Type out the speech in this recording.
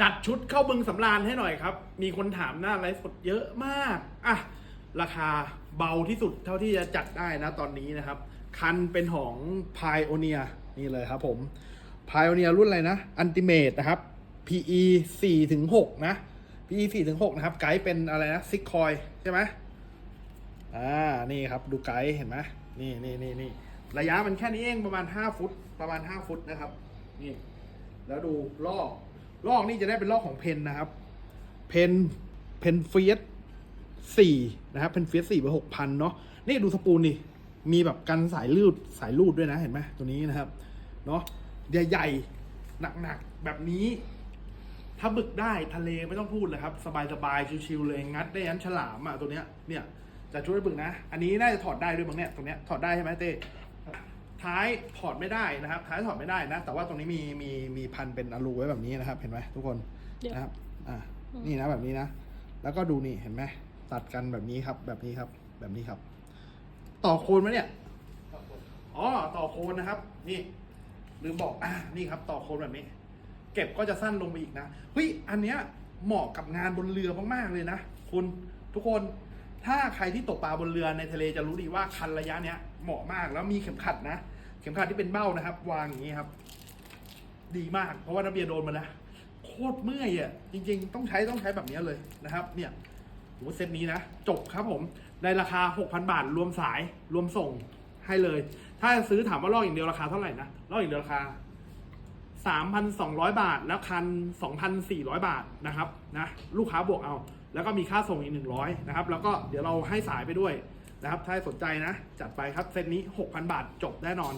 จัดชุดเข้าบึงสำราญให้หน่อยครับ มีคนถามหน้าไลฟ์สดเยอะมากอะราคาเบาที่สุดเท่าที่จะจัดได้นะตอนนี้นะครับ คันเป็นของ Pioneer นี่เลยครับผม Pioneer รุ่นอะไรนะ Ultimate นะครับ PE 4ถึง6นะ PE 4ถึง6นะครับ ไกด์เป็นอะไรนะซิกคอยใช่ไหมอ่า นี่ครับ ดูไกด์เห็นไหมนี่นี่นี่นี่ระยะมันแค่นี้เองประมาณ 5 ฟุต ประมาณ 5 ฟุตนะครับ นี่ แล้วดูลอก ลอกนี่จะได้เป็นลอกของเพนนะครับ เพนเพนเฟียสสี่นะครับเพนเฟียสสี่ไปหกพันเนาะนี่ดูสปูนดิมีแบบกันสายลูดสายลูดด้วยนะเห็นไหมตัวนี้นะครับเนาะใหญ่ๆหนักๆแบบนี้ ถ้าบึกได้ทะเลไม่ต้องพูดเลยครับ สบายๆชิวๆเลยงัดได้ยันฉลามอะตัวเนี้ยเนี่ยจะช่วยบึกนะ อันนี้น่าจะถอดได้ด้วยบางเนี่ยตรงเนี้ยถอดได้ใช่ไหมเต้ ท้ายถอดไม่ได้นะครับ ท้ายถอดไม่ได้นะ แต่ว่าตรงนี้มีมีมีพันเป็นอลูไว้แบบนี้นะครับ เห็นไหมทุกคนเดี๋ยว นะครับอ่านี่นะแบบนี้นะ แล้วก็ดูนี่เห็นไหมตัดกันแบบนี้ครับ แบบนี้ครับ แบบนี้ครับ ต่อโคนไหมเนี่ยอ๋อต่อโคนนะครับ นี่ ลืมบอกอ่านี่ครับ ต่อโคนแบบนี้ เก็บก็จะสั้นลงไปอีกนะเฮ้ยอันเนี้ยเหมาะกับงานบนเรือมากๆเลยนะคุณทุกคนถ้าใครที่ตกปลาบนเรือในทะเลจะรู้ดีว่าคันระยะเนี้ยเหมาะมากแล้วมีเข็มขัดนะ เข็มขัดที่เป็นเบ้านะครับ วางอย่างนี้ครับ ดีมาก เพราะว่านักเบียร์โดนมาแล้วโคตรเมื่อยอะจริง ๆ ต้องใช้ต้องใช้แบบนี้เลยนะครับ เนี่ยโหเซตนี้นะ จบครับผมในราคา 6,000 บาท รวมสายรวมส่งให้เลย ถ้าซื้อถามว่าลอกอย่างเดียวราคาเท่าไหร่นะลอกอย่างเดียวราคา 3,200 บาท แล้วคัน 2,400 บาทนะครับนะลูกค้าบวกเอา แล้วก็มีค่าส่งอีก 100นะครับแล้วก็เดี๋ยวเราให้สายไปด้วย นะครับ ถ้าสนใจนะ จัดไปครับ เซตนี้ 6,000 บาทจบแน่นอน